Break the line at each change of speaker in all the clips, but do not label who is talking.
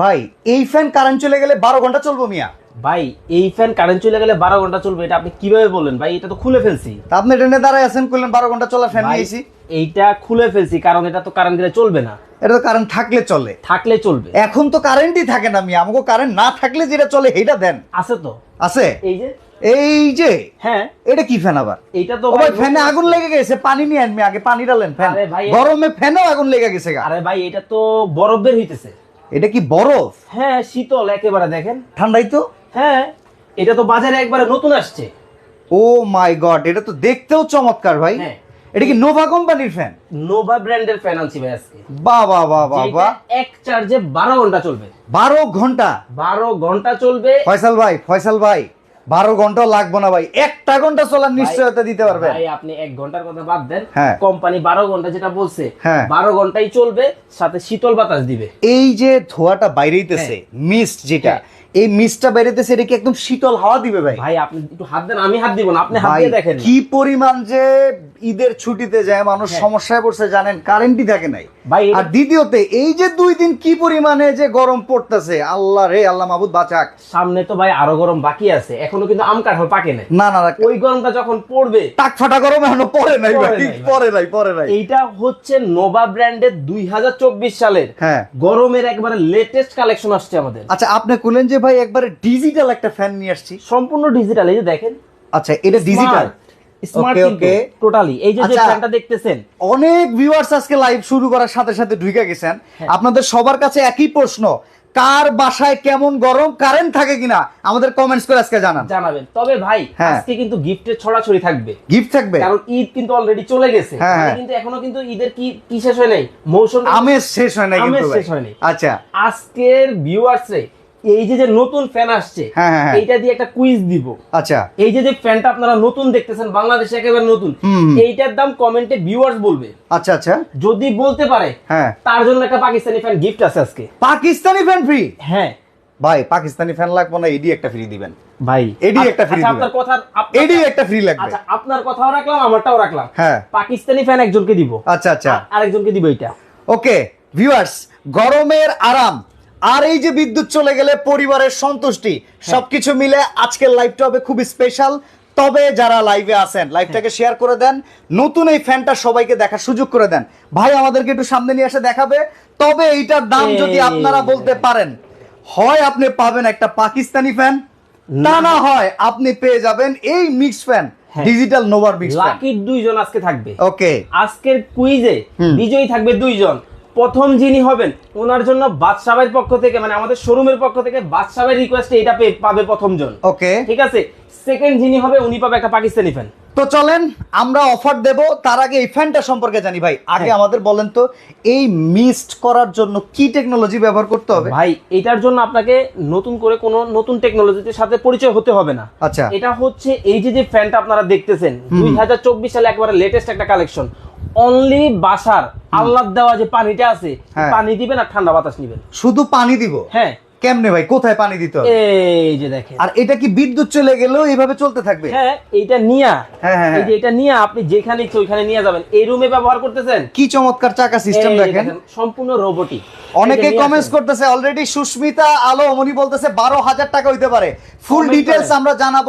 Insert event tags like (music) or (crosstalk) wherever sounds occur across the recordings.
ভাই এই fan current চলে গেলে বারো ঘণ্টা চলবো মিয়া।
ভাই এই ফ্যান কারেন্ট চলে গেলে বারো ঘণ্টা চলবে এটা আপনি কীভাবে বললেন? ভাই এটা তো খুলে ফেলছি।
তা আপনি ট্রেনে দাঁড়ায় আছেন করলেন বারো ঘণ্টা চলা ফ্যান নিয়েছি।
এইটা খুলে ফেলছি কারণ এটা তো কারেন্ট দিলে চলবে না।
এটা তো কারেন্ট থাকলে চলে।
থাকলে চলবে।
এখন তো কারেন্টই থাকে না মিয়া আমাকে কারেন্ট না থাকলে যেটা চলে সেইটা দেন।
আছে তো।
আছে?
এই যে?
এই যে?
হ্যাঁ।
এটা কি ফ্যান আবার?
এইটা তো
ভাই ফ্যানে আগুন লেগে গেছে পানি নিয়ে আনবি আগে পানি ডালেন ফ্যান গরমে ফ্যানেও আগুন লেগে গেছে
আরে ভাই এটা তো বরফ বের হইতেছে।
এটা কি বরফ?
হ্যাঁ শীতল একেবারে দেখেন।
ঠান্ডাই তো?
হ্যাঁ এটা তো বাজারে একবারে নতুন আসছে।
ও মাই গড এটা তো দেখতেও চমৎকার ভাই।
হ্যাঁ।
এটা কি নোভা কোম্পানির ফ্যান
নোভা ব্র্যান্ডের ফ্যান আনছি ভাই আজকে।
বাহ বাহ বাহ বাহ বাহ।
এক চার্জে বারো ঘণ্টা চলবে।
বারো ঘণ্টা?
বারো ঘণ্টা চলবে।
ফয়সাল ভাই ফয়সাল ভাই। বারো ঘণ্টা লাগবো না ভাই একটা ঘণ্টা চলার নিশ্চয়তা দিতে পারবে
ভাই আপনি এক ঘণ্টার কথা বাদ দেন
হ্যাঁ।
কোম্পানি বারো ঘণ্টা যেটা বলছে
হ্যাঁ।
বারো ঘন্টাই চলবে সাথে শীতল বাতাস দিবে
এই যে ধোয়াটা বাইরেইতেছে মিস্ট যেটা
হ্যাঁ।
এই মিস্টটা বাইরেতেছে এটা কি একদম শীতল হাওয়া দিবে ভাই?
ভাই আপনি একটু হাত দেন আমি হাত দিব না আপনি হাত দিয়ে দেখেন।
কি পরিমাণ যে ঈদের ছুটিতে যায় মানুষ
হ্যাঁ।
সমস্যায় পড়ছে জানেন কারেন্টই থাকে নাই। আর দ্বিতীয়তে এই যে দুই দিন কি পরিমাণে যে গরম পড়তেছে আল্লাহ রে আল্লাহ মাহবুদ বাঁচাক।
সামনে তো ভাই আরও গরম বাকি আছে এখনও কিন্তু আম কাঁঠাল পাকে নাই।
না না
ওই গরমটা যখন পড়বে
টাক ফাটা গরম এখনও পরে নাই
পরে
ভাই। পরে নাই পরে নাই।
এইটা হচ্ছে নোভা ব্র্যান্ডের দুই হাজার চব্বিশ সালের
হ্যাঁ।
গরমের একবারে লেটেস্ট কালেকশন আসছে আমাদের।
আচ্ছা আপনি বললেন যে ভাই একবারে ডিজিটাল একটা ফ্যান নিয়ে আসছি।
সম্পূর্ণ ডিজিটাল এই যে দেখেন।
আচ্ছা এটা ডিজিটাল
স্মার্ট কিন্তু টোটালি এই যে যে
আচ্ছা।
ফ্যানটা দেখতেছেন।
অনেক ভিউয়ার্স আজকে লাইভ শুরু করার সাথে সাথে ঢুকে গেছেন।
হ্যাঁ।
আপনাদের সবার কাছে একই প্রশ্ন কার বাসায় কেমন গরম কারেন্ট থাকে কিনা? আমাদের কমেন্টস করে আজকে জানান।
জানাবেন। তবে ভাই
হ্যাঁ।
আজকে কিন্তু গিফটের ছড়াছড়ি থাকবে।
গিফট থাকবে?
কারণ ঈদ কিন্তু অলরেডি চলে গেছে।
হ্যাঁ, হ্যাঁ।
কিন্তু এখনও কিন্তু ঈদের কি কি শেষ হয় নাই? মৌসুম
আমেজ শেষ হয় না
আমেজ
কিন্তু।
শেষ হয়নি।
আচ্ছা।
আজকের ভিউয়ার্স রে এই যে যে নতুন ফ্যান আসছে
হ্যাঁ, হ্যাঁ, হ্যাঁ।
এইটা দিয়ে একটা কুইজ দিব।
আচ্ছা।
এই যে যে ফ্যানটা আপনারা নতুন দেখতেছেন বাংলাদেশে একেবারে নতুন এইটার দাম কমেন্টে ভিউয়ার্স বলবে।
আচ্ছা আচ্ছা।
যদি বলতে পারে
হ্যাঁ।
তার জন্য একটা পাকিস্তানি ফ্যান গিফট আছে আজকে।
পাকিস্তানি ফ্যান ফ্রি
হ্যাঁ।
ভাই পাকিস্তানি ফ্যান লাগবে না এডি একটা ফ্রি দিবেন।
ভাই
এডি
আচ্ছা,
একটা free
আচ্ছা,
দিবেন।
আপনার কথা
এডি একটা ফ্রি লাগবে।
আচ্ছা আপনার কথাও রাখলাম আমারটাও রাখলাম।
হ্যাঁ।
পাকিস্তানি ফ্যান একজনকে দিব।
আচ্ছা আচ্ছা।
আরেকজনকে দিব এটা
ওকে ভিউয়ার্স গরমের আরাম। আর এই যে বিদ্যুৎ চলে গেলে পরিবারের সন্তুষ্টি সবকিছু মিলে আজকের লাইভটা হবে খুব স্পেশাল তবে যারা লাইভে আছেন লাইভটাকে শেয়ার করে দেন নতুন এই ফ্যানটা সবাইকে দেখার সুযোগ করে দেন। ভাই আমাদেরকে একটু সামনে নিয়ে এসে দেখাবে। তবে এইটার দাম যদি আপনারা বলতে পারেন হয় আপনি পাবেন একটা পাকিস্তানি ফ্যান তা না হয় আপনি পেয়ে যাবেন এই মিক্স ফ্যান
হ্যাঁ।
ডিজিটাল নোভার মিক্স ফ্যান
লাকির দুইজন আজকে থাকবে।
ওকে
আজকের কুইজে বিজয়ী থাকবে দুইজন। প্রথম যিনি হবেন ওনার জন্য বাদশাহের পক্ষ থেকে মানে আমাদের শোরুমের পক্ষ থেকে বাদশাহের রিকোয়েস্টে এটা পে- পাবে প্রথম জন
ওকে
ঠিক আছে? সেকেন্ড যিনি হবে উনি পাবে একটা পাকিস্তানি ফ্যান
তো চলেন আমরা অফার দেব। তার আগে এই ফ্যানটা সম্পর্কে জানি ভাই। আগে
হ্যাঁ।
আমাদের বলেন তো এই মিস্ট করার জন্য কি টেকনোলজি ব্যবহার করতে হবে?
ভাই এটার জন্য আপনাকে নতুন করে কোনো নতুন টেকনোলজির সাথে পরিচয় হতে হবে না।
আচ্ছা।
এটা হচ্ছে এই যে যে ফ্যানটা আপনারা দেখতেছেন দুই হাজার চব্বিশ সালে একবারে লেটেস্ট একটা কালেকশন অনলি বাসার আল্লাহ দেওয়া যে পানিটা আছে
হ্যাঁ।
পানি দিবেন আর ঠান্ডা বাতাস নিবেন।
শুধু পানি দিব?
হ্যাঁ।
কেমনে ভাই? কোথায় পানি দিতে হবে?
এই যে দেখেন।
আর এটা কি বিদ্যুৎ চলে গেলেও এইভাবে চলতে থাকবে?
হ্যাঁ এইটা নিয়া।
হ্যাঁ, হ্যাঁ,
এই যে এটা নিয়া আপনি যেখানে ইচ্ছে ওইখানে নিয়ে যাবেন। এই রুমে ব্যবহার করতেছেন?
কি চমৎকার চাকা সিস্টেম দেখেন।
সম্পূর্ণ রোবটিক
অনেকে কমেন্টস করতেছে অলরেডি সুস্মিতা আলো অমনি বলতেছে বারো হাজার টাকা হইতে পারে। ফুল ডিটেলস আমরা জানাব।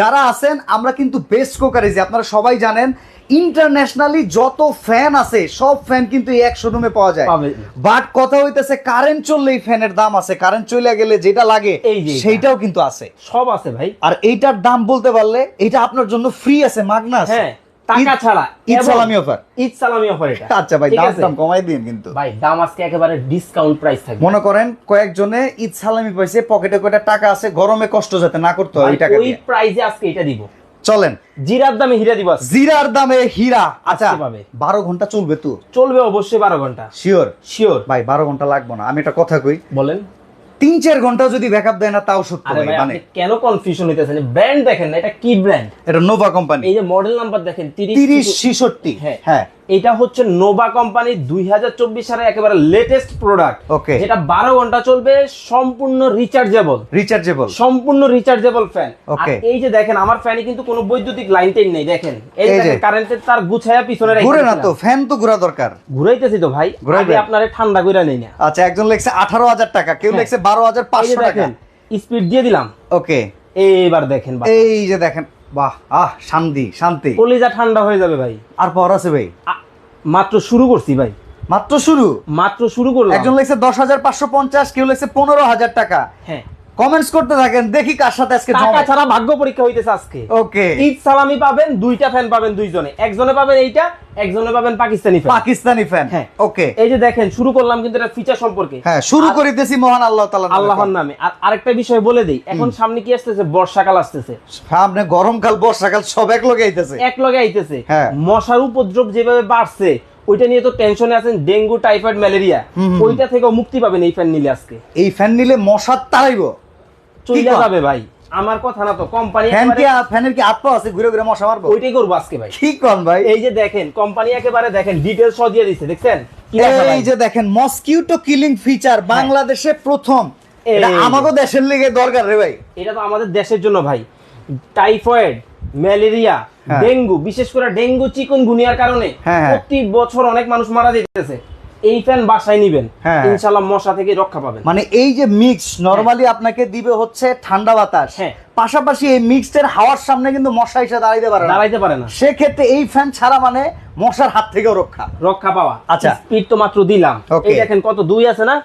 যারা আছেন আমরা কিন্তু বেস্ট কোকারিজি আপনারা সবাই জানেন ইন্টারন্যাশনালি যত ফ্যান আছে সব ফ্যান কিন্তু এই এক শোরুমে পাওয়া যায়। বাট কথা হইতেছে কারেন্ট চললেই ফ্যানের দাম আছে। কারেন্ট চলে গেলে যেটা লাগে। সেইটাও কিন্তু আছে।
সব আছে ভাই।
আর এইটার দাম বলতে পারলে এটা আপনার জন্য ফ্রি আছে মাগনা আছে
হ্যাঁ টাকা
ঈদ-
ছাড়া।
ঈদ সালামি অফার
ঈদ সালামি অফার এটা।
আচ্ছা ভাই দাম দাম কমাই দিন কিন্তু।
ভাই দাম আজকে একেবারে ডিসকাউন্ট প্রাইস থাকবে।
মনে করেন কয়েকজনে ঈদ সালামি পাইছে পকেটে কয়টা টাকা আছে গরমে কষ্ট যাতে না করতে হয় এই টাকা
ওই
দিয়ে।
প্রাইজে আজকে এটা দিব।
চলেন।
জিরার দামে হীরা দিবা
জিরার দামে হীরা। আচ্ছা বারো ঘণ্টা চলবে তো?
চলবে অবশ্যই বারো ঘণ্টা।
শিওর
শিওর
ভাই বারো ঘণ্টা লাগবে না। আমি একটা কথা কই।
বলেন।
তিন চার ঘণ্টা যদি ব্যাকআপ দেয় না তাও সত্যি ভাই মানে
আপনি কেন কনফিউশন হইতেছেন? ব্র্যান্ড দেখেন না এটা কি ব্র্যান্ড
এটা নোভা কোম্পানি
এই যে মডেল নাম্বার দেখেন
তিরিশ
30
ছিষট্টি।
হ্যাঁ।
হ্যাঁ।
এটা হচ্ছে নোভা কোম্পানি দুই হাজার চব্বিশ সালের একেবারে লেটেস্ট প্রোডাক্ট
ওকে
যেটা বারো ঘণ্টা চলবে সম্পূর্ণ রিচার্জেবল
রিচার্জেবল
সম্পূর্ণ রিচার্জেবল ফ্যান
Okay.
এই যে দেখেন আমার ফ্যানে কিন্তু কোনো বৈদ্যুতিক লাইন টাইন নেই দেখেন। এই
যে।
কারেন্টের তার গুছায়া পিছনে রেখে
ঘুরে না তো ফ্যান তো ঘোরা দরকার।
ঘুরাইতেছি তো ভাই? আগে আপনারে ঠান্ডা কইরা নেই না।
আচ্ছা একজন লেখছে আঠারো হাজার টাকা কেউ
হ্যাঁ।
লেখছে বারো হাজার পাঁচশো টাকা।
স্পিড দিয়ে দিলাম।
ওকে
এইবার দেখেন
এই যে দেখেন বাহ আহ শান্তি শান্তি।
কলিজা ঠান্ডা হয়ে যাবে ভাই।
আর পাওয়ার আছে ভাই?
মাত্র শুরু করছি ভাই।
মাত্র শুরু?
মাত্র শুরু করলাম।
একজন লেখছে দশ হাজার পাঁচশো পঞ্চাশ কেউ লেখছে পনেরো হাজার টাকা।
হ্যাঁ।
কমেন্টস করতে থাকেন দেখি কার সাথে আজকে
টাকা ছাড়া ভাগ্য পরীক্ষা হইতেছে আজকে।
ওকে
ঈদ সালামি পাবেন দুইটা ফ্যান পাবেন দুইজনে। একজনে পাবেন এইটা একজনে পাবেন পাকিস্তানি ফ্যান
পাকিস্তানি ফ্যান
হ্যাঁ।
ওকে
এই যে দেখেন শুরু করলাম কিন্তু এটা ফিচার সম্পর্কে।
হ্যাঁ শুরু করিতেছি মহান আল্লাহ তাআলা নামে।
আল্লাহর নামে। আর আরেকটা বিষয় বলে দেই এখন সামনে কি আসতেছে? বর্ষাকাল আসতেছে।
সামনে গরমকাল বর্ষাকাল সব এক লগে আইতেছে।
এক লগে আইতেছে।
হ্যাঁ।
মশার উপদ্রব যেভাবে বাড়ছে ওইটা নিয়ে তো টেনশনে আছেন ডেঙ্গু টাইফয়েড ম্যালেরিয়া। ওইটা থেকেও মুক্তি পাবেন এই ফ্যান নিলে আজকে।
এই ফ্যান নিলে মশার তাড়াইব।
চলে যাবে ভাই? আমার কথা না তো কোম্পানি
ফ্যান কি ফ্যানের কি আছে? ঘুরে ঘুরে মশা মারবো?
ওইটাই করব আজকে ভাই।
কি কন ভাই?
এই যে দেখেন কোম্পানি একেবারে দেখেন সহ দিয়ে দেখছেন?
এই যে দেখেন মসকিউটো কিলিং ফিচার বাংলাদেশে প্রথম। এটা আমাকে দেশের লিগে দরকার রে ভাই।
এটা তো আমাদের দেশের জন্য ভাই। টাইফয়েড ম্যালেরিয়া
হ্যাঁ।
ডেঙ্গু বিশেষ করে ডেঙ্গু চিকুন গুনিয়ার কারণে
হ্যাঁ, হ্যাঁ।
প্রতি বছর অনেক মানুষ মারা যেতেছে। এই ফ্যান বাসায় নিবেন।
হ্যাঁ।
ইনশাল্লাহ মশা থেকে রক্ষা পাবেন।
মানে এই যে মিক্স নরমালি আপনাকে দিবে হচ্ছে ঠান্ডা বাতাস।
হ্যাঁ।
পাশাপাশি এই মিক্সড হাওয়ার সামনে কিন্তু মশা এসে দাঁড়াইতে পারে না।
দাঁড়াইতে পারে না।
সেক্ষেত্রে এই ফ্যান ছাড়া মানে মশার হাত থেকেও রক্ষা।
রক্ষা পাওয়া।
আচ্ছা।
স্পিড তো মাত্র দিলাম। এই দেখেন কত দুই আছে না?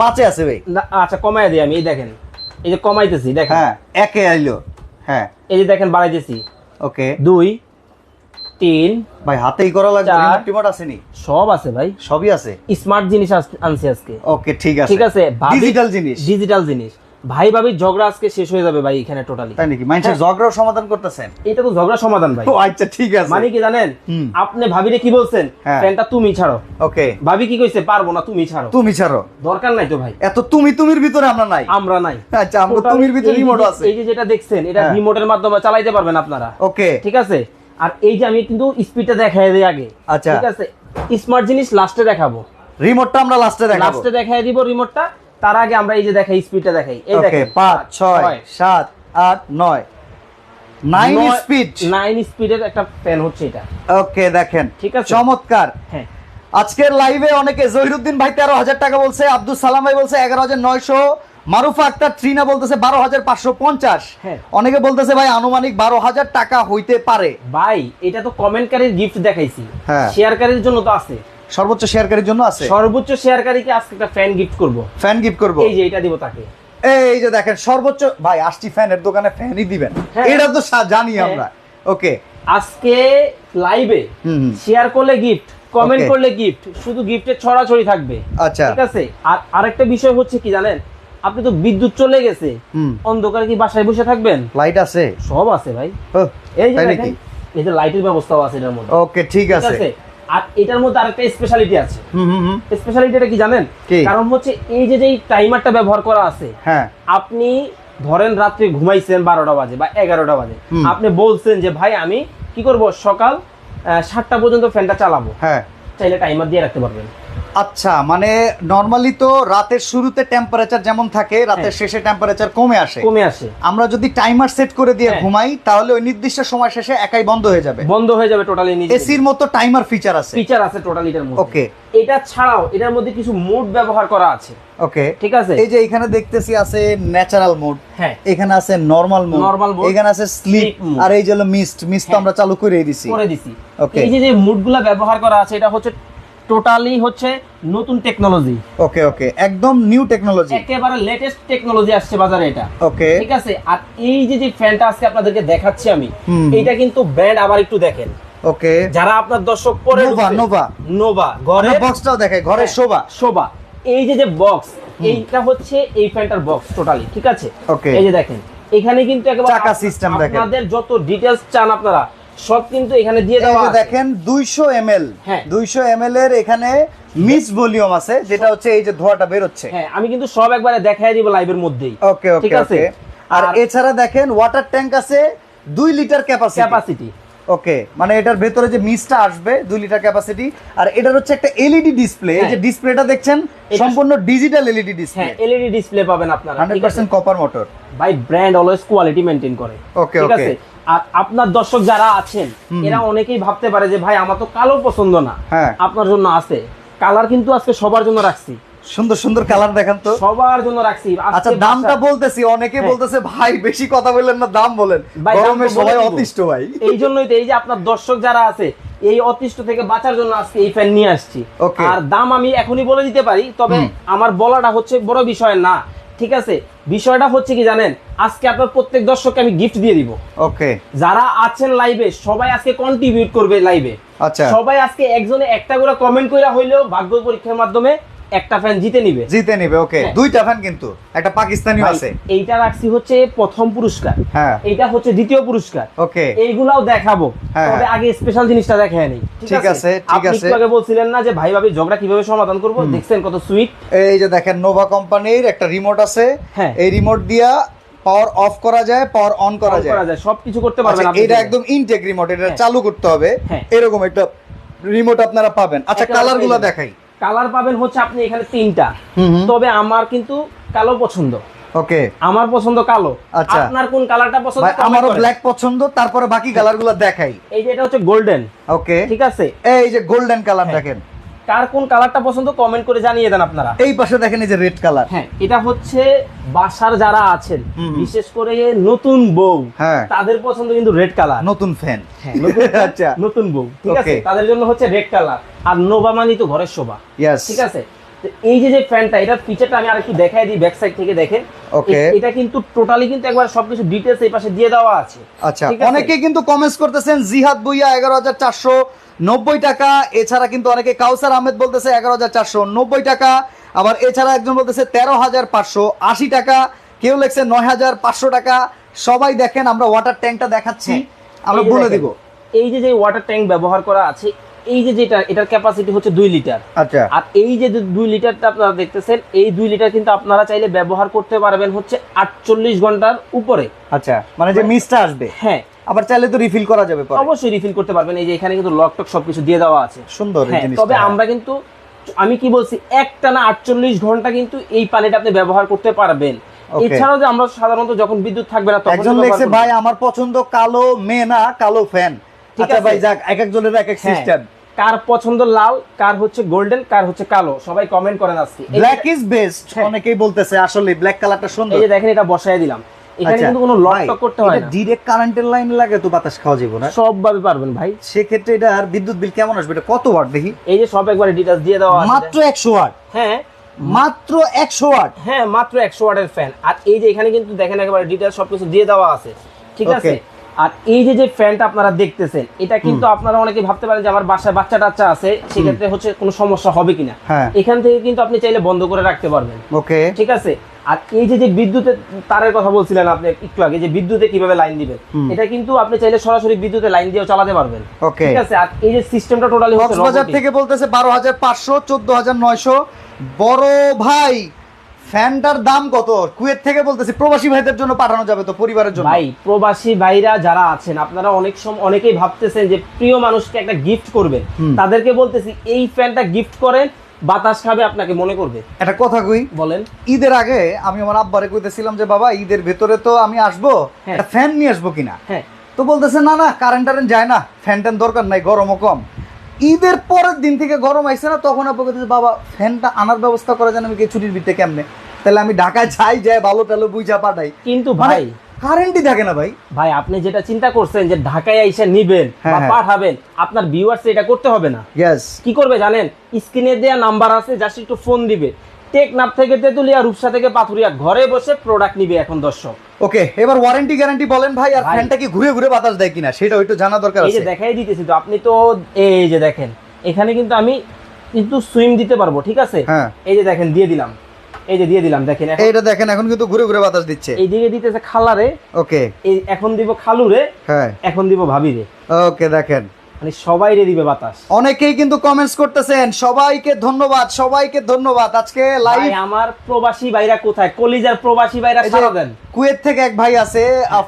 পাঁচে আছে ভাই।
আচ্ছা কমাই দিই আমি এই দেখেন। এই যে কমাইতেছি দেখেন।
হ্যাঁ একে আইলো। হ্যাঁ।
এই যে দেখেন বাড়াইতেছি।
ওকে
দুই। তিন
ভাই হাতেই করা লাগবে রিমোট টিমোট আসেনি।
সব আছে ভাই।
সবই আছে?
স্মার্ট জিনিস আনছি আজকে।
ওকে ঠিক আছে।
ঠিক আছে
ডিজিটাল জিনিস।
ডিজিটাল জিনিস। ভাই ভাবির ঝগড়া আজকে শেষ হয়ে যাবে ভাই এখানে টোটালি
তাই নাকি? মানুষের
হ্যাঁ।
ঝগড়াও সমাধান করতেছেন?
এটা তো ঝগড়া সমাধান ভাই।
ও আচ্ছা ঠিক আছে।
মানে কি জানেন? আপনি ভাবিরে কি বলছেন?
হ্যাঁ।
তুমি ছাড়ো।
ওকে।
ভাবি কি কইছে? পারব না তুমি ছাড়ো।
তুমি ছাড়ো।
দরকার নাই তো ভাই।
এত তুমি তুমির ভিতরে আমরা নাই।
আমরা নাই।
আচ্ছা আমরা তুমির ভিতরে রিমোট আছে
এই যে যেটা দেখছেন এটা
হ্যাঁ।
রিমোটের মাধ্যমে চালাইতে পারবেন আপনারা।
ওকে।
ঠিক আছে? আর এই যে আমি কিন্তু স্পিডটা দেখাই দিই আগে
আচ্ছা।
ঠিক আছে? স্মার্ট জিনিস লাস্টে দেখাবো।
রিমোটটা আমরা লাস্টে দেখাবো।
লাস্টে দেখাই দিব রিমোটটা তার আগে আমরা এই যে দেখাই স্পিডটা দেখাই। এই দেখেন
পাঁচ ছয় সাত আট নয়। নাইন স্পিড
নাইন স্পিডের একটা ফ্যান হচ্ছে এটা।
ওকে দেখেন।
ঠিক আছে।
চমৎকার।
হ্যাঁ।
আজকের লাইভে অনেকে জহিরুদ্দিন ভাই তেরো হাজার টাকা বলছে আব্দুল সালাম ভাই বলছে এগারো হাজার নয়শো মারুফা আক্তার ট্রিনা বলতেছে বারো হাজার পাঁচশো পঞ্চাশ।
হ্যাঁ।
অনেকে বলতেছে ভাই আনুমানিক বারো হাজার টাকা হইতে পারে।
ভাই এটা তো কমেন্টকারীর গিফট দেখাইছি।
হ্যাঁ।
শেয়ারকারীর জন্য তো আছে।
সর্বোচ্চ শেয়ারকারীর জন্য আছে?
সর্বোচ্চ শেয়ারকারীকে আজকে একটা ফ্যান গিফট করব।
ফ্যান গিফট করব?
এই যে এটা দিব তাকে।
এই যে দেখেন সর্বোচ্চ ভাই আসছি ফ্যানের দোকানে ফ্যানই দিবেন।
হ্যাঁ।
এটা তো জানি। আমরা। ওকে
আজকে লাইভে। শেয়ার করলে গিফট কমেন্ট করলে গিফট শুধু গিফটের ছড়াছড়ি থাকবে।
আচ্ছা।
ঠিক আছে? আর আরেকটা বিষয় হচ্ছে কি জানেন? আপনি তো বিদ্যুৎ চলে গেছে। অন্ধকারে কি বাসায় বসে থাকবেন?
লাইট আছে।
সব আছে ভাই। এই যে এই যে লাইটের ব্যবস্থাও আছে এটার মধ্যে।
ওকে ঠিক আছে।
আর এটার মধ্যে আরেকটা স্পেশালিটি আছে।
হুম হুম হুম।
স্পেশালিটিটা কি জানেন? কারণ হচ্ছে এই যে যেই টাইমারটা ব্যবহার করা আছে
হ্যাঁ।
আপনি ধরেন রাত্রে ঘুমাইছেন বারোটা বাজে বা এগারোটা বাজে। আপনি বলছেন যে ভাই আমি কি করব? সকাল সাতটা পর্যন্ত ফ্যানটা চালাবো।
হ্যাঁ।
চাইলে টাইমার দিয়ে রাখতে পারবেন।
আচ্ছা মানে নরমালি তো রাতের শুরুতে টেম্পারেচার যেমন থাকে রাতের
হ্যাঁ।
শেষে টেম্পারেচার কমে আসে।
কমে আসে।
আমরা যদি টাইমার সেট করে দিয়ে
হ্যাঁ।
ঘুমাই তাহলে ওই নির্দিষ্ট সময় শেষে একাই বন্ধ হয়ে যাবে।
বন্ধ হয়ে যাবে টোটালি
এসির মতো টাইমার ফিচার আছে।
ফিচার আছে টোটালি এটার মধ্যে।
ওকে
এটা ছাড়াও এটার মধ্যে কিছু মোড ব্যবহার করা আছে।
ওকে
ঠিক আছে?
এই যে এখানে দেখতেছি আছে ন্যাচারাল মোড
হ্যাঁ।
এখানে আছে নরমাল মোড
Normal mode,
এখানে আছে স্লিপ আর এই যে হলো মিস্ট মিস্ট তো
হ্যাঁ।
আমরা চালু করে দিছি।
করে দিছি।
Okay.
এই যে যে মুডগুলা ব্যবহার করা আছে এটা হচ্ছে টোটালি হচ্ছে নতুন টেকনোলজি।
ওকে ওকে একদম নিউ টেকনোলজি।
একেবারে লেটেস্ট টেকনোলজি আসছে বাজারে এটা।
ওকে।
ঠিক আছে? আর এই যে যে ফ্যানটা আজকে আপনাদেরকে দেখাচ্ছি আমি এটা কিন্তু ব্র্যান্ড আবার একটু দেখেন।
ওকে।
যারা আপনার দর্শক পরে
নোভা, নোভা।
নোভা ঘরে
বক্সটাও দেখায় ঘরের
হ্যাঁ,
শোভা।
শোভা। এই যে যে বক্স এইটা হচ্ছে এই ফ্যানটার বক্স টোটালি ঠিক আছে?
Okay.
এই যে দেখেন এখানে কিন্তু একেবারে
চাকা সিস্টেম দেখেন।
আপনাদের যত ডিটেইলস চান আপনারা সব কিন্তু এখানে দিয়ে দেওয়া
দেখেন 200 ml
হ্যাঁ।
200 ml এর এখানে মিস ভলিউম আছে যেটা হচ্ছে এই যে ধোঁয়াটা বের হচ্ছে
হ্যাঁ আমি কিন্তু সব একবারে দেখাই দিব লাইভের মধ্যেই।
ওকে ওকে
ঠিক আছে?
আর এছাড়া দেখেন ওয়াটার ট্যাঙ্ক আছে 2 লিটার ক্যাপাসিটি
ক্যাপাসিটি
ওকে মানে এটার ভেতরে যে মিসটা আসবে দুই লিটার ক্যাপাসিটি আর এটার হচ্ছে একটা এলইডি ডিসপ্লে এই যে
হ্যাঁ।
ডিসপ্লেটা দেখছেন সম্পূর্ণ ডিজিটাল এলইডি ডিসপ্লে
হ্যাঁ এলইডি ডিসপ্লে পাবেন আপনারা
হান্ড্রেড
ঠিক আছে?
পার্সেন্ট কপার মোটর
ভাই ব্র্যান্ড অলওয়েজ কোয়ালিটি মেনটেন করে। ঠিক আছে? আর আপনার দর্শক যারা আছেন এরা অনেকেই ভাবতে পারে যে ভাই আমার তো কালো পছন্দ না।
হ্যাঁ।
আপনার জন্য আছে। কালার কিন্তু আজকে সবার জন্য রাখছি।
সুন্দর সুন্দর কালার দেখান তো।
সবার জন্য রাখছি।
আচ্ছা দামটা বলতেছি অনেকে
হ্যাঁ।
বলতেছে ভাই বেশি কথা বললেন না দাম বলেন। গরমে সবাই অতিষ্ঠ ভাই।
এই জন্যই তো এই যে আপনার দর্শক যারা আছে এই অতিষ্ঠ থেকে বাঁচার জন্য আজকে এই ফ্যান নিয়ে আসছি। আর দাম আমি এখনই বলে দিতে পারি তবে আমার বলাটা হচ্ছে বড় বিষয় না। ঠিক আছে? বিষয়টা হচ্ছে কি জানেন? আজকে আপনার প্রত্যেক দর্শককে আমি গিফট দিয়ে দিব।
ওকে
যারা আছেন লাইভে সবাই আজকে কন্ট্রিবিউট করবে লাইভে
আচ্ছা।
সবাই আজকে একজনে একটা করে কমেন্ট কইরা হইলেও ভাগ্য পরীক্ষার মাধ্যমে একটা ফ্যান জিতে নিবে।
জিতে নিবে ওকে
হ্যাঁ।
দুইটা ফ্যান কিন্তু একটা পাকিস্তানিও আছে।
এইটা রাখছি হচ্ছে প্রথম পুরস্কার।
হ্যাঁ।
এইটা হচ্ছে দ্বিতীয় পুরস্কার।
ওকে
এইগুলাও দেখাবো।
হ্যাঁ,
তবে
হ্যাঁ।
আগে স্পেশাল জিনিসটা দেখায় নেই।
ঠিক আছে, ঠিক আছে।
একটু আগে বলছিলেন না যে ভাই ভাবি ঝগড়া কীভাবে সমাধান করব? দেখছেন কত সুইট
এই যে দেখেন নোভা কোম্পানির একটা রিমোট আছে। এই রিমোট দিয়া পাওয়ার অফ করা যায় পাওয়ার অন করা যায়।
করা যায় সবকিছু করতে পারবেন
আচ্ছা,
আপনি
এটা একদম ইনটেক রিমোট এটা। চালু করতে হবে। এরকম একটা রিমোট আপনারা পাবেন। আচ্ছা
একেবারে কালারগুলো
দেখাই।
কালার পাবেন হচ্ছে আপনি এখানে তিনটা। তবে আমার কিন্তু কালো পছন্দ।
ওকে
আমার পছন্দ কালো।
আচ্ছা।
আপনার কোন কালারটা পছন্দ
আমারও ব্ল্যাক পছন্দ তারপরে বাকি কালারগুলো দেখাই।
এই যে এটা হচ্ছে গোল্ডেন
ওকে
ঠিক আছে?
এই যে গোল্ডেন কালার
হ্যাঁ।
দেখেন।
কার কোন কালারটা পছন্দ কমেন্ট করে জানিয়ে দেন আপনারা।
এই পাশে দেখেন এই যে রেড কালার
হ্যাঁ এটা হচ্ছে বাসার যারা আছেন বিশেষ করে নতুন বউ
হ্যাঁ।
তাদের পছন্দ কিন্তু রেড কালার
নতুন ফ্যান (laughs) আচ্ছা।
নতুন বউ ঠিক আছে? তাদের জন্য হচ্ছে রেড কালার আর নোভা মানি তো ঘরের শোভা। ঠিক আছে? এই যে যে ফ্যানটা এটার ফিচারটা আমি আরেকটু দেখাই দিই ব্যাক সাইড থেকে দেখেন. এটা কিন্তু টোটালি কিন্তু একবার সবকিছু ডিটেলস এই পাশে দিয়ে দেওয়া আছে।
আচ্ছা অনেকে কিন্তু কমেন্টস করতেছেন জিহাদ বুইয়া এগারো হাজার চারশো নব্বই টাকা এছাড়া কিন্তু অনেকে কাউসার আহমেদ বলতেছে এগারো হাজার চারশো নব্বই টাকা আবার এছাড়া একজন বলতেছে তেরো হাজার পাঁচশো আশি টাকা কেউ লেখছে নয় হাজার পাঁচশো টাকা। সবাই দেখেন আমরা ওয়াটার ট্যাঙ্কটা দেখাচ্ছি আমরা বলে দিব।
এই যে যে ওয়াটার ট্যাঙ্ক ব্যবহার করা আছে এই যে যেটা এটার ক্যাপাসিটি হচ্ছে দুই লিটার
আচ্ছা।
আর এই যে দুই লিটারটা আপনারা দেখতেছেন এই দুই লিটার কিন্তু আপনারা চাইলে ব্যবহার করতে পারবেন হচ্ছে আটচল্লিশ ঘণ্টার উপরে।
আচ্ছা মানে যে মিসটা আসবে।
হ্যাঁ
আবার চাইলে তো রিফিল করা যাবে
অবশ্যই রিফিল করতে পারবেন। এই যে এখানে কিন্তু লক টক সবকিছু দিয়ে দেওয়া আছে।
সুন্দর
হ্যাঁ। তবে আমরা কিন্তু আমি কি বলছি একটানা আটচল্লিশ ঘণ্টা কিন্তু এই পানিটা আপনি ব্যবহার করতে পারবেন. এছাড়াও যে আমরা সাধারণত যখন বিদ্যুৎ থাকবে না তখন
লেখছে ভাই আমার পছন্দ কালো না কালো ফ্যান
ঠিক
আচ্ছা
আছে।
ভাই যাক এক একজনের এক এক
হ্যাঁ,
সিস্টেম
কার পছন্দ লাল কার হচ্ছে গোল্ডেন কার হচ্ছে কালো? সবাই কমেন্ট করেন আজকে।
ব্ল্যাক ইজ বেস্ট
হ্যাঁ।
অনেকেই বলতেছে আসলে ব্ল্যাক কালারটা সুন্দর।
এই যে দেখেন এটা বসায় দিলাম। এখানে কিন্তু কোনো লক করতে হয় না।
ডাইরেক্ট কারেন্টের লাইন লাগে তো বাতাস খাওয়া যাবে না?
সব ভাবে পারবেন ভাই।
সেক্ষেত্রে এটা আর বিদ্যুৎ বিল কেমন আসবে? এটা কত ওয়াট দেখি?
এই যে সব একবারে ডিটেলস দিয়ে দেওয়া আছে।
মাত্র একশো ওয়াট
হ্যাঁ।
মাত্র একশো ওয়াট
হ্যাঁ মাত্র একশো ওয়াটের ফ্যান আর এই যে এখানে কিন্তু দেখেন একেবারে ডিটেলস সবকিছু দিয়ে দেওয়া আছে। ঠিক আছে. আর এই যে যে ফ্যানটা আপনারা দেখতেছেন এটা কিন্তু আপনারা অনেকে ভাবতে পারেন যে আমার বাসায় বাচ্চা টাচ্চা আছে সেক্ষেত্রে হচ্ছে কোনো সমস্যা হবে কিনা।
হ্যাঁ।
এখান থেকে কিন্তু আপনি চাইলে বন্ধ করে রাখতে পারবেন।
ওকে।
ঠিক আছে? আর এই যে যে বিদ্যুতের তারের কথা বলছিলেন আপনি একটু আগে যে বিদ্যুতে কীভাবে লাইন দিবেন এটা কিন্তু আপনি চাইলে সরাসরি বিদ্যুতে লাইন দিয়েও চালাতে পারবেন।
ওকে।
ঠিক আছে? আর এই যে সিস্টেমটা টোটালি হচ্ছে robotic।
থেকে বলতেছে বারো হাজার পাঁচশো চোদ্দ হাজার নয়শো। বড় ভাই ফ্যানটার দাম কত? কুয়েত থেকে বলতেছি প্রবাসী ভাইদের জন্য পাঠানো যাবে তো পরিবারের জন্য?
ভাই প্রবাসী ভাইরা যারা আছেন আপনারা অনেক সময় অনেকেই ভাবতেছেন যে প্রিয় মানুষকে একটা গিফট করবেন তাদেরকে বলতেছি এই ফ্যানটা গিফট করেন বাতাস খাবে আপনাকে মনে করবে।
একটা কথা কই?
বলেন।
ঈদের আগে আমি আমার আব্বারে কইতেছিলাম যে বাবা ঈদের ভেতরে তো আমি আসব
হ্যাঁ।
একটা ফ্যান নিয়ে আসব কিনা?
হ্যাঁ।
তো বলতেছে না না কারেন্ট টারেন্ট যায় না ফ্যান ট্যান দরকার নাই গরমও কম। ঈদের পরের দিন থেকে গরম আসছে না তখন আপনাকে বাবা ফ্যানটা আনার ব্যবস্থা করা যেন আমি ছুটির ভিতরে কেমনে? তাহলে আমি ঢাকায় যাই যাই ভালো টালো বুঝা পাঠাই।
কিন্তু
মানে
ভাই
কারেন্টই থাকে না ভাই।
ভাই আপনি যেটা চিন্তা করছেন যে ঢাকায় এসে নিবেন
হ্যাঁ,
বা
হ্যাঁ।
পাঠাবেন আপনার ভিউয়ার্স এটা করতে হবে না। কি করবে জানেন? স্ক্রিনে দেওয়া নাম্বার আছে জাস্ট একটু ফোন দিবে। টেকনাফ থেকে তেতুলিয়া রূপসা থেকে পাথুরিয়া ঘরে বসে প্রোডাক্ট নিবে এখন দর্শক।
ওকে এবার ওয়ারেন্টি গ্যারান্টি বলেন ভাই আর ফ্যানটা কি ঘুরে ঘুরে বাতাস দেয় কিনা সেটা একটু জানা দরকার
এই যে
আছে।
দেখাই দিতেছি তো আপনি তো এই যে দেখেন এখানে কিন্তু আমি কিন্তু সুইম দিতে পারব ঠিক আছে?
হ্যাঁ।
এই যে দেখেন দিয়ে দিলাম। এই যে দিয়ে দিলাম দেখেন এখন।
এইটা দেখেন এখন কিন্তু ঘুরে ঘুরে বাতাস দিচ্ছে।
এই দিকে দিতেছে খালারে।
ওকে।
এই এখন দিব খালুরে।
হ্যাঁ।
এখন দিব ভাবিরে।
ওকে দেখেন।
মানে সবাই রে দিবে বাতাস।
অনেকেই কিন্তু কমেন্টস করতেছেন সবাইকে ধন্যবাদ সবাইকে ধন্যবাদ। আজকে লাইভ
আমার প্রবাসী ভাইরা কোথায়? কলিজার প্রবাসী ভাইরা সারা দেন।
কুয়েত থেকে এক ভাই আছে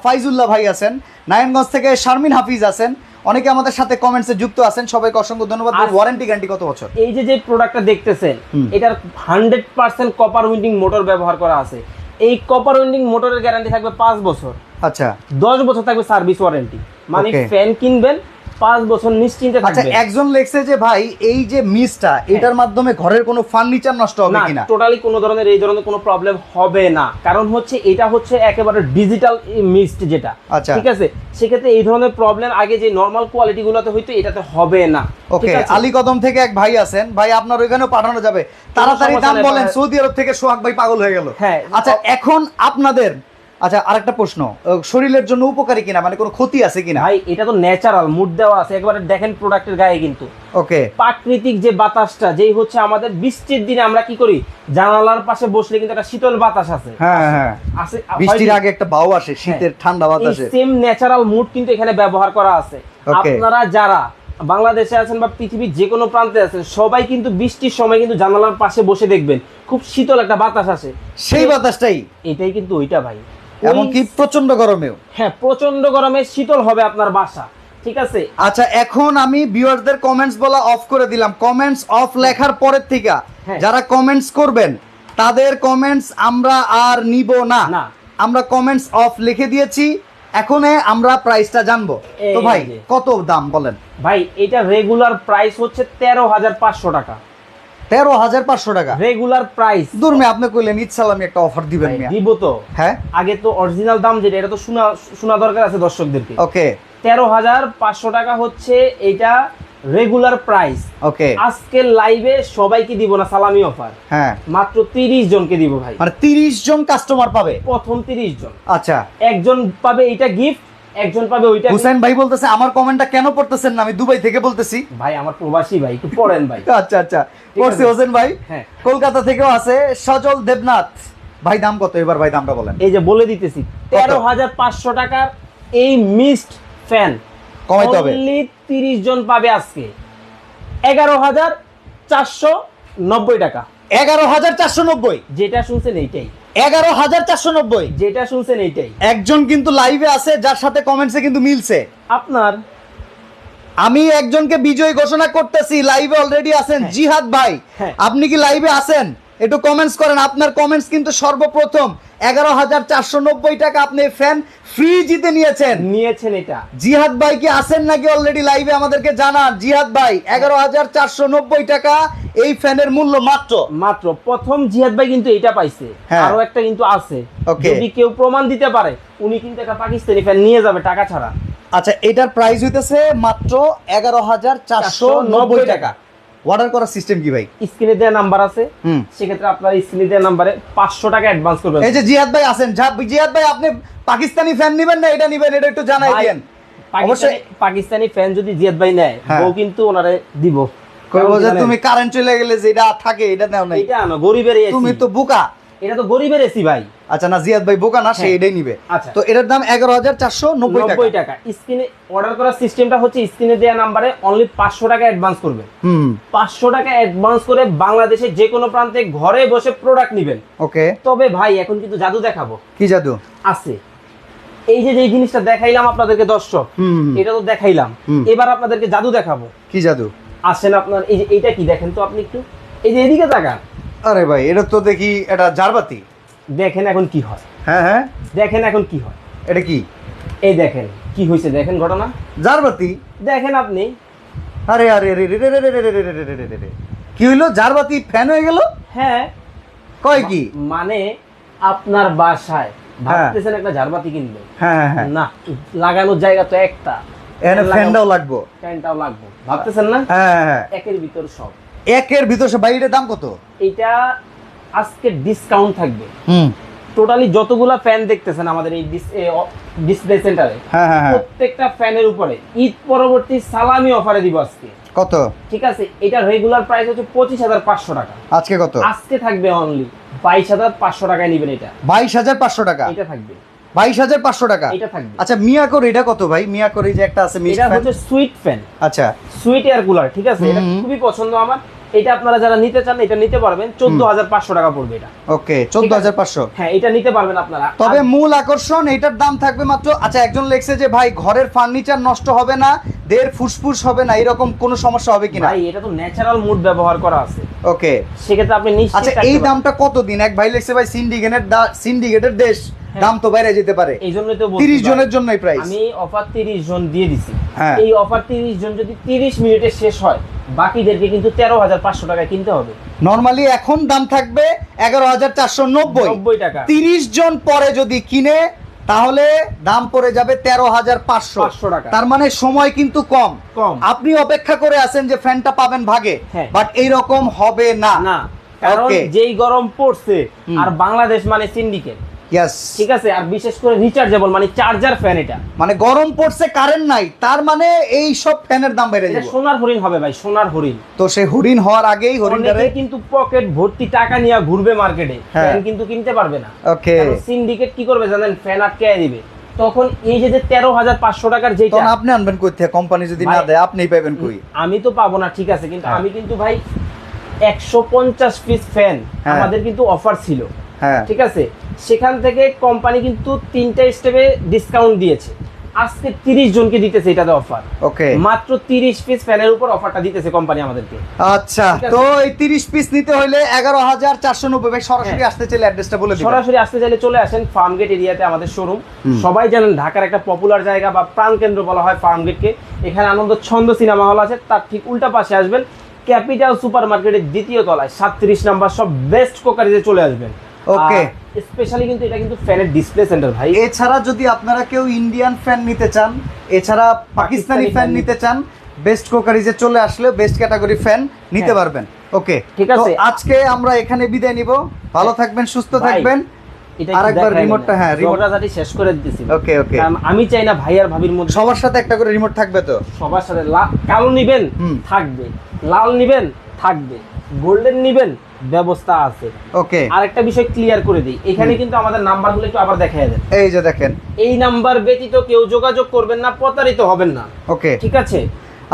ফাইজুল্লাহ ভাই আছেন নারায়ণগঞ্জ থেকে শারমিন হাফিজ আছেন। অনেকে আমাদের সাথে কমেন্টসে যুক্ত আছেন সবাইকে অসংখ্য ধন্যবাদ। ওয়ারেন্টি গ্যারান্টি কত বছর?
এই যে যে প্রোডাক্টটা দেখতেছেন এটার hundred percent copper winding motor ব্যবহার করা আছে। এই কপার উইন্ডিং মোটরের গ্যারান্টি থাকবে পাঁচ বছর।
আচ্ছা।
দশ বছর থাকবে সার্ভিস ওয়ারেন্টি মানে ফ্যান কিনবেন পাঁচ বছর নিশ্চিন্তে
আচ্ছা একজন লেখছে যে ভাই এই যে মিসটা এটার মাধ্যমে ঘরের কোনো ফার্নিচার নষ্ট হবে কিনা?
টোটালি কোনো ধরনের এই ধরনের কোনো প্রবলেম হবে না। কারণ হচ্ছে এটা হচ্ছে একেবারে ডিজিটাল মিস্ট যেটা।
আচ্ছা।
ঠিক আছে? সেক্ষেত্রে এই ধরনের প্রবলেম আগে যে নর্মাল কোয়ালিটি গুলোতে হইতো এটাতে হবে না।
ওকে আলী কদম থেকে এক ভাই আছেন। ভাই আপনার ওইখানেও পাঠানো যাবে। তাড়াতাড়ি দাম বলেন সৌদি আরব থেকে সোহাগ ভাই পাগল হয়ে গেল।
হ্যাঁ।
আচ্ছা এখন আপনাদের আচ্ছা আরেকটা প্রশ্ন। শরীরের জন্য উপকারী কিনা? মানে কোনো ক্ষতি আছে কিনা?
ভাই এটা তো ন্যাচারাল মুড দেওয়া আছে। একবারে দেখেন প্রোডাক্টের গায়ে কিন্তু।
ওকে।
প্রাকৃতিক যে বাতাসটা যেই হচ্ছে আমাদের বৃষ্টির দিনে আমরা কি করি? জানালার পাশে বসলে কিন্তু একটা শীতল বাতাস আছে।
হ্যাঁ হ্যাঁ।
আছে
বৃষ্টির আগে একটা বাউ আসে শীতের ঠান্ডা বাতাসে
সেম ন্যাচারাল মুড কিন্তু এখানে ব্যবহার করা আছে. আপনারা যারা বাংলাদেশে আছেন বা পৃথিবীর যে কোনো প্রান্তে আছেন সবাই কিন্তু বৃষ্টির সময় কিন্তু জানালার পাশে বসে দেখবেন। খুব শীতল একটা বাতাস আসে।
সেই বাতাসটাই।
এটাই কিন্তু ওইটা ভাই।
এমনকি প্রচণ্ড গরমেও।
হ্যাঁ প্রচণ্ড গরমে শীতল হবে আপনার বাসা ঠিক আছে?
আচ্ছা এখন আমি ভিউয়ারদের কমেন্টস বলা অফ করে দিলাম। কমেন্টস অফ লেখার পরের থেকে
হ্যাঁ।
যারা কমেন্টস করবেন তাদের কমেন্টস আমরা আর নিব না।
না।
আমরা কমেন্টস অফ লিখে দিয়েছি। এখন আমরা প্রাইসটা জানব। তো ভাই কত দাম বলেন?
ভাই এটা রেগুলার প্রাইস হচ্ছে তেরো হাজার পাঁচশো টাকা।
তেরো হাজার পাঁচশো টাকা।
রেগুলার প্রাইস
দূর মে আপনি কইলেন একটা অফার দিবেন
দিব তো।
হ্যাঁ?
আগে তো অরিজিনাল দাম যেটা এটা তো শোনা শোনা দরকার আছে দর্শকদেরকে।
ওকে।
তেরো হাজার পাঁচশো টাকা হচ্ছে এটা রেগুলার প্রাইস
ওকে।
আজকের লাইভে সবাইকে দিব না সালামি অফার
হ্যাঁ।
মাত্র তিরিশ জনকে দিব ভাই।
মানে তিরিশ জন কাস্টমার পাবে?
প্রথম তিরিশ জন।
আচ্ছা।
একজন পাবে এটা গিফট একজন পাবে ওইটা।
হুসেন ভাই বলতেছে আমার কমেন্টটা কেন পড়তেছেন না? আমি দুবাই থেকে বলতেছি।
ভাই আমার প্রবাসী ভাই একটু পড়েন ভাই।
আচ্ছা আচ্ছা।
আছে।
হোসেন ভাই।
হ্যাঁ।
কলকাতা থেকেও আছে সজল দেবনাথ। ভাই দাম কত? এবার ভাই দামটা বলেন।
এই যে বলে দিতেছি তেরো হাজার পাঁচশো টাকার এই মিস্ট ফ্যান।
কমাইতে হবে।
তিরিশ জন পাবে আজকে। এগারো হাজার চারশো নব্বই টাকা।
এগারো হাজার চারশো নব্বই।
যেটা শুনছেন এইটাই।
এগারো হাজার চারশো নব্বই।
যেটা শুনছেন এইটাই।
একজন কিন্তু লাইভে আছে যার সাথে কমেন্টসে কিন্তু মিলছে।
আপনার
আমি একজনকে বিজয় ঘোষণা করতেছি লাইভে অলরেডি আছেন জিহাদ ভাই।
হ্যাঁ।
আপনি কি লাইভে আছেন? একটু কমেন্টস করেন আপনার কমেন্টস কিন্তু সর্বপ্রথম। এগারো হাজার চারশো নব্বই টাকা আপনি ফ্যান ফ্রি জিতে নিয়েছেন।
নিয়েছেন এটা।
জিহাদ ভাই কি আছেন নাকি অলরেডি লাইভে আমাদেরকে জানান। জিহাদ ভাই এগারো হাজার চারশো নব্বই টাকা এই ফ্যানের মূল্য মাত্র?
মাত্র। প্রথম জিহাদ ভাই কিন্তু এটা পাইছে।
হ্যাঁ।
আরও একটা কিন্তু আছে. যদি কেউ প্রমাণ দিতে পারে উনি কিন্তু একটা পাকিস্তানি ফ্যান নিয়ে যাবে টাকা ছাড়া।
আচ্ছা এটার প্রাইস হইতেছে মাত্র এগারো হাজার চারশো নব্বই টাকা। অর্ডার করার সিস্টেম কি ভাই?
স্ক্রিনে দেওয়া নাম্বার আছে। সেক্ষেত্রে আপনার স্ক্রিনে দেওয়া নাম্বারে পাঁচশো টাকা অ্যাডভান্স করবেন।
এই যে জিহাদ ভাই আছেন জিহাদ ভাই আপনি পাকিস্তানি ফ্যান নিবেন না? এটা নিবেন এটা একটু জানাই দেন। অবশ্যই
পাকিস্তানি ফ্যান যদি জিয়াদ ভাই নেয়
হ্যাঁ।
ও কিন্তু ওনারে দিব।
কইবো যে তুমি কারেন্ট চলে গেলে যেটা থাকে এটা নাও নাই।
এটা আনো গরিবের এসি
তুমি তো বোকা।
এটা তো গরিবের এসি ভাই।
আচ্ছা না জিয়াদ ভাই বোকা না সে
হ্যাঁ।
এটাই নিবে।
আচ্ছা।
তো এটার দাম এগারো হাজার চারশো নব্বই টাকা।
স্ক্রিনে অর্ডার করার সিস্টেমটা হচ্ছে স্ক্রিনে দেওয়া নাম্বারে অনলি পাঁচশো টাকা অ্যাডভান্স করবেন।
হুম।
পাঁচশো টাকা অ্যাডভান্স করে বাংলাদেশের যে কোনো প্রান্তে ঘরে বসে প্রোডাক্ট নেবেন।
ওকে।
তবে ভাই এখন কিন্তু জাদু দেখাবো।
কি জাদু?
আছে। এই যে যে জিনিসটা দেখাইলাম আপনাদেরকে দর্শক
হুম।
এটা তো দেখাইলাম। এবার আপনাদেরকে জাদু দেখাবো।
কি জাদু?
আসেন আপনার এই যে এইটা কি দেখেন তো আপনি একটু। এই যে এদিকে তাকান।
আরে ভাই এটা তো দেখি এটা জারবাতি।
দেখেন এখন কি হয়।
হ্যাঁ হ্যাঁ।
দেখেন এখন কি হয়।
এটা কি?
এই দেখেন কি হয়েছে দেখেন ঘটনা।
জারবাতি?
দেখেন আপনি।
আরে আরে রে রে রে রে রে রে রে রে রে রে রে। রে রে। কি হইল? জারবাতি ফ্যান হয়ে গেল?
হ্যাঁ।
কয় কি?
মানে আপনার বাসায় ভাবতেছেন একটা ঝাড়বাতি কিনবেন?
হ্যাঁ হ্যাঁ হ্যাঁ।
না লাগানোর জায়গা তো একটা।
এখানে ফ্যানটাও লাগবো।
ফ্যানটাও লাগবে। ভাবতেছেন না?
হ্যাঁ হ্যাঁ হ্যাঁ।
একের ভিতর সব।
একের ভিতর সব ভাই এটার দাম কত?
এটা আজকে ডিসকাউন্ট থাকবে। টোটালি যতগুলা ফ্যান দেখতেছেন আমাদের এই ডিসপ্লে সেন্টারে
হ্যাঁ হ্যাঁ হ্যাঁ।
প্রত্যেকটা ফ্যানের উপরে ঈদ পরবর্তী সালামি অফারে দিব আজকে।
কত?
ঠিক আছে এটা রেগুলার প্রাইস হচ্ছে পঁচিশ হাজার পাঁচশো টাকা।
আজকে কত?
আজকে থাকবে অনলি বাইশ হাজার পাঁচশো টাকায় নেবেন এটা।
বাইশ হাজার পাঁচশো টাকা?
এটা থাকবে।
বাইশ হাজার পাঁচশো টাকা?
এটা থাকবে।
আচ্ছা মিয়া মিয়াকোর এটা কত ভাই? মিয়াকোর এই যে একটা আছে
এটা হচ্ছে সুইট ফ্যান
আচ্ছা।
সুইট এয়ার কুলার ঠিক আছে? এটা খুবই পছন্দ আমার। এটা আপনারা যারা নিতে চান এটা নিতে পারবেন। চোদ্দ হাজার পাঁচশো টাকা পড়বে এটা।
ওকে চোদ্দ হাজার পাঁচশো।
হ্যাঁ এটা নিতে পারবেন আপনারা।
তবে মূল আকর্ষণ এটার দাম থাকবে মাত্র আচ্ছা একজন লেখছে যে ভাই ঘরের ফার্নিচার নষ্ট হবে না দের ফুসফুস হবে না এরকম কোনো সমস্যা হবে কিনা?
ভাই এটা তো ন্যাচারাল মুড ব্যবহার করা আছে।
ওকে।
সেক্ষেত্রে আপনি নিশ্চিত
আচ্ছা এই। দামটা কতদিন এক ভাই লেখছে ভাই সিন্ডিকেটের সিন্ডিকেটের দেশ দাম তো বাইরে যেতে পারে।
এই জন্যই তো বলছি
তিরিশ
ভাই।
জনের জন্যই প্রাইস
আমি অফার তিরিশ জন দিয়ে দিছি।
হ্যাঁ।
এই অফার তিরিশ জন যদি তিরিশ মিনিটে শেষ হয় বাকিদেরকে কিন্তু তেরো হাজার পাঁচশো টাকা কিনতে হবে।
নর্মালি এখন দাম থাকবে এগারো হাজার চারশো নব্বই।
নব্বই টাকা।
তিরিশ জন পরে যদি কিনে তাহলে দাম পড়ে যাবে তেরো হাজার পাঁচশো।
500 টাকা।
তার মানে সময় কিন্তু কম।
কম।
আপনি অপেক্ষা করে আছেন যে ফ্যানটা পাবেন ভাগে
হ্যাঁ।
বাট এইরকম হবে না।
না কারণ যেই গরম পড়ছে আর বাংলাদেশ মানে সিন্ডিকেট।
ইয়েস
ঠিক আছে আর বিশেষ করে রিচার্জেবল মানে চার্জার ফ্যান এটা।
মানে গরম পড়ছে কারেন্ট নাই তার মানে এই সব ফ্যানের দাম বেড়ে যাবে।
সোনার হরিণ হবে ভাই সোনার হরিণ।
তো সে হরিণ হওয়ার আগেই হরিণটারে
কিন্তু পকেট ভর্তি টাকা নিয়ে ঘুরবে মার্কেটে। ফ্যান কিন্তু কিনতে পারবে না।
ওকে
সিন্ডিকেট কি করবে জানেন? ফ্যান আটকে দিবে। তখন এই যে যে তেরো হাজার পাঁচশো টাকার যেটা
তখন আপনি আনবেন কই থেকে? কোম্পানি যদি না দেয় আপনিই পাবেন কই?
আমি তো পাবো না ঠিক আছে কিন্তু
হ্যাঁ।
আমি কিন্তু ভাই একশো পঞ্চাশ পিস ফ্যান। আমাদের কিন্তু অফার ছিল।
হ্যাঁ।
ঠিক আছে? সেখান থেকে কোম্পানি কিন্তু তিনটা স্টেপে ডিসকাউন্ট দিয়েছে। আজকে তিরিশ জনকে দিতেছে এটাতে অফার
ওকে
মাত্র তিরিশ পিস ফ্যানের উপর অফারটা দিতেছে কোম্পানি আমাদেরকে।
আচ্ছা তো এই তিরিশ পিস নিতে হলে এগারো হাজার চারশো নব্বই সরাসরি
হ্যাঁ।
আসতে চাইলে অ্যাড্রেসটা বলে
সরাসরি আসতে চাইলে চলে আসেন ফার্মগেট এরিয়াতে আমাদের শোরুম সবাই জানেন ঢাকার একটা পপুলার জায়গা বা প্রাণ কেন্দ্র বলা হয় ফার্ম ফার্মগেটকে এখানে আনন্দ ছন্দ সিনেমা হল আছে তার ঠিক উল্টা পাশে আসবেন। ক্যাপিটাল সুপার মার্কেটের দ্বিতীয় তলায় সাতত্রিশ নাম্বার সব বেস্ট কোকারিতে চলে আসবেন।
Okay.
স্পেশালি কিন্তু এটা কিন্তু ফ্যানের ডিসপ্লে সেন্টার ভাই।
এছাড়া যদি আপনারা কেউ ইন্ডিয়ান ফ্যান নিতে চান এছাড়া পাকিস্তানি ফ্যান নিতে চান বেস্ট কোকারিজে চলে আসলে বেস্ট ক্যাটাগরি ফ্যান নিতে
হ্যাঁ।
পারবেন। ওকে
ঠিক আছে।
আজকে আমরা এখানে বিদায় নিব। ভালো থাকবেন সুস্থ থাকবেন। আরেকবার remote-টা, হ্যাঁ,
রিমোটটা শেষ করে দিতেছি।
ওকে ওকে
আমি চাই না ভাই আর ভাবির মধ্যে
সবার সাথে একটা করে রিমোট থাকবে তো?
সবার সাথে কালো নিবেন। থাকবে। লাল নিবেন থাকবে। গোল্ডেন নিবেন ব্যবস্থা আছে।
ওকে
আরেকটা বিষয় ক্লিয়ার করে দিই। এখানে কিন্তু আমাদের নাম্বারগুলো একটু আবার দেখায় দেন।
এই যে দেখেন।
এই নাম্বার ব্যতীত কেউ যোগাযোগ করবেন না প্রতারিত হবেন না।
ওকে
ঠিক আছে?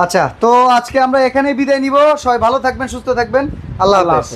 আচ্ছা তো আজকে আমরা এখানেই বিদায় নিব। সবাই ভালো থাকবেন সুস্থ থাকবেন। আল্লাহ
হাফেজ।